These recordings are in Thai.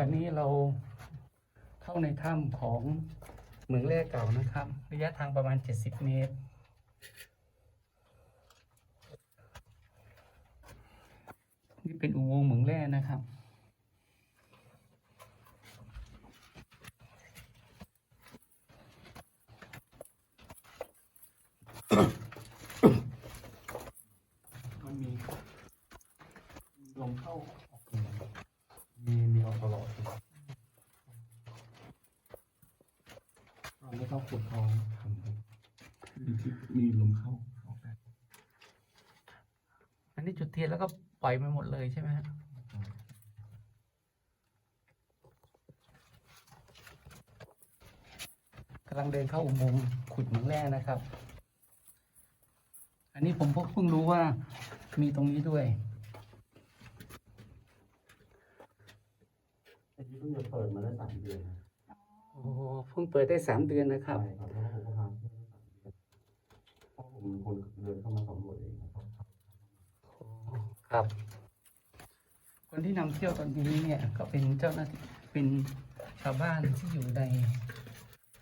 คราวนี้เราเข้าในถ้ำของเหมืองแร่เก่านะครับ ระยะทางประมาณ 70 เมตร นี่เป็นอุโมงค์เหมืองแร่นะครับมันมีลมเข้าออก มีมีเอาตลอดเลย เรา ไม่ต้องขุดท้องทำครับมีที่มีลมเข้าออกได้อันนี้จุดเทียนแล้วก็ปล่อยไปหมดเลยใช่ไหมฮะกำลังเดินเข้าอุโมงค์ขุดเหมืองแร่นะครับ อันนี้ผมเพิ่งรู้ว่ามีตรงนี้ด้วยไอ้ที่เพิ่งจะเปิดมาได้สามเดือนนะ โอ้โหเพิ่งเปิดได้สามเดือนนะครับ ใช่ครับแล้วผมก็ทำเพิ่งได้สามเดือนเพราะผมเป็นคนเดินเข้ามาสำรวจเองนะครับ ครับ คนที่นำเที่ยวตอนนี้เนี่ยก็เป็นเจ้าหน้าที่เป็นชาวบ้านที่อยู่ใน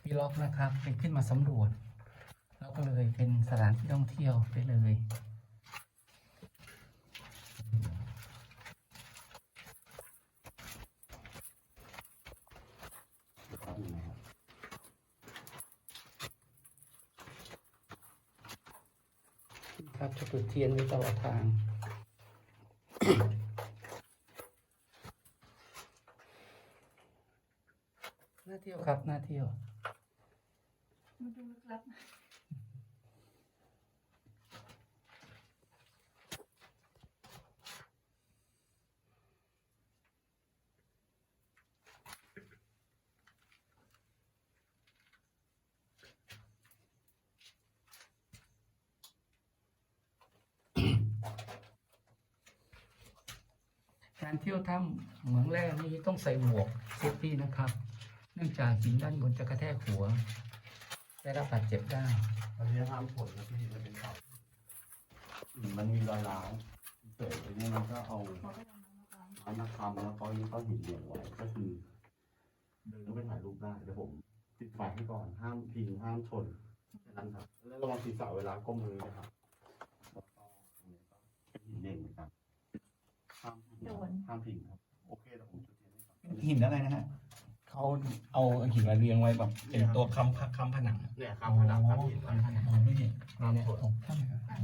วีล็อกนะครับ เป็นขึ้นมาสำรวจ แล้วก็เลยเป็นสถานที่ท่องเที่ยวไปเลย ครับนี่นะครับ ครับจะจุดเทียนไว้ตลอดทางน่าเที่ยวครับน่าเที่ยวมาดูลึกลับ การเที่ยวถ้ำเหมืองแร่นี้ต้องใส่หมวกเซฟตี้นะครับ เนื่องจากหินด้านบนจะกระแทกหัว ได้รับบาดเจ็บได้อันนี้ห้ามผลนะพี่มันเป็นเต่ามันมีรอยร้าวเศษอันนี้มันก็เอาเขาก็ยัก่อนไม้มาทำแล้วก็นี่ก็หินเหลี่ยมไว้ก็คือเดินเข้าไปถ่ายรูปได้เดี๋ยวผมติดไฟให้ก่อนห้ามพิงห้ามชนแค่นั้นครับ แล้วระวังศีรษะเวลาก้มมือนะครับแล้วก็ตรงนี้ก็เป็นหินเหลี่ยมเหมือนกันห้างนะครับ ห้ามพิงครับ โอเคแล้วผมจุดเทียนให้ก่อนหินอะไรนะฮะเขาเอาหินมาเรียงไว้แบบเป็นตัวค้ำค้ำผนังเนี่ยครับผนังครับหินครับอ๋อนี่เนี่ยห้ามเนี่ยชนตรงถ้ำครับอ๋อ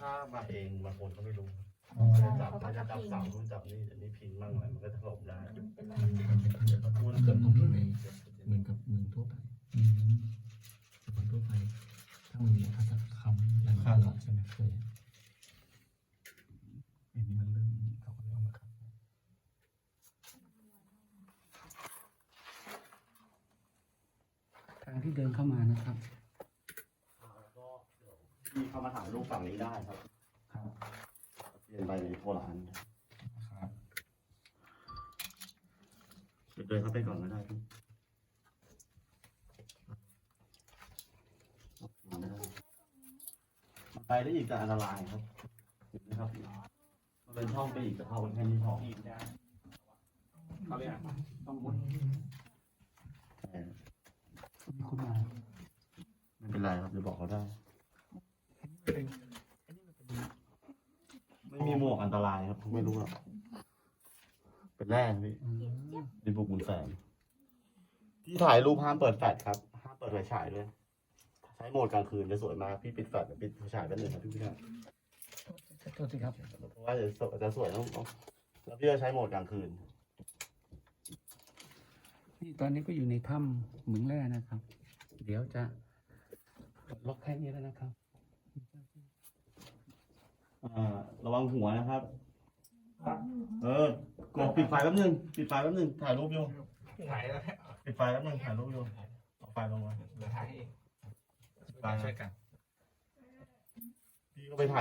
ถ้ามาเองบางคนก็ไม่รู้อ๋อจะจับถ้าจะจับเสานู่นจับนี่อันนี้พิงมั่งอะไรมันก็ถล่มได้เป็นไรมันเป็นเกิดเกิดตรงนี้เลยเหมือนกับเมืองทั่วไปอืมเมืองทั่วไปถ้ามันมีเขาจะค้ำอย่างนั้นใช่ไหมเคยอันนี้มันเริ่มเขาก็เลยเอามาค้ำ ทางที่เดินเข้ามานะครับแล้วก็เดี๋ยวพี่เข้ามาถ่ายรูปฝั่งนี้ได้ครับครับเปลี่ยนไปในโบราณครับเดินเข้าไปก่อนก็ได้พี่มาไม่ได้มันไปได้อีกแต่อันตรายครับเห็นไหมครับ มันเป็นช่องไปอีกแต่เข้าไปแค่นี้พออีกได้เขาเรียกต้องมุด ใช่ มีคุณมา ไม่เป็นไรครั บเดี๋ยวบอกเขาได้ ไม่มีหมวกอันตรายครับ ไม่รู้หรอกเป็นแร่นะพี่อืมเป็นบุกหมุนแสงที่ถ่ายรูปห้ามเปิดแฟลชครับ ห้ามเปิดไฟฉายด้วย ใช้โหมดกลางคืนจะสวยมาก พี่ปิดแฟลชปิดไฟฉายไปหนึ่งครับพี่พี่ครับโทษทีครับ เพราะว่าจะสวยจะสวยต้องต้องแล้วพี่จะใช้โหมดกลางคืน นี่ตอนนี้ก็อยู่ในถ้ำเหมืองแร่นะครับ เดี๋ยวจะป ลดล็อกแค่นี้แล้วนะครับอ่าระวังหัวนะครับ เออกดปิดไฟแป๊บนึงปิดไฟแป๊บนึงถ่ายรูปอยู่ถ่ายแล้วปิดไฟแป๊บนึงถ่ายรูปอยู่เอาไฟลงมาเดี๋ยวถ่ายให้เองไปช่วยกันพี่ก็ไปถ่าย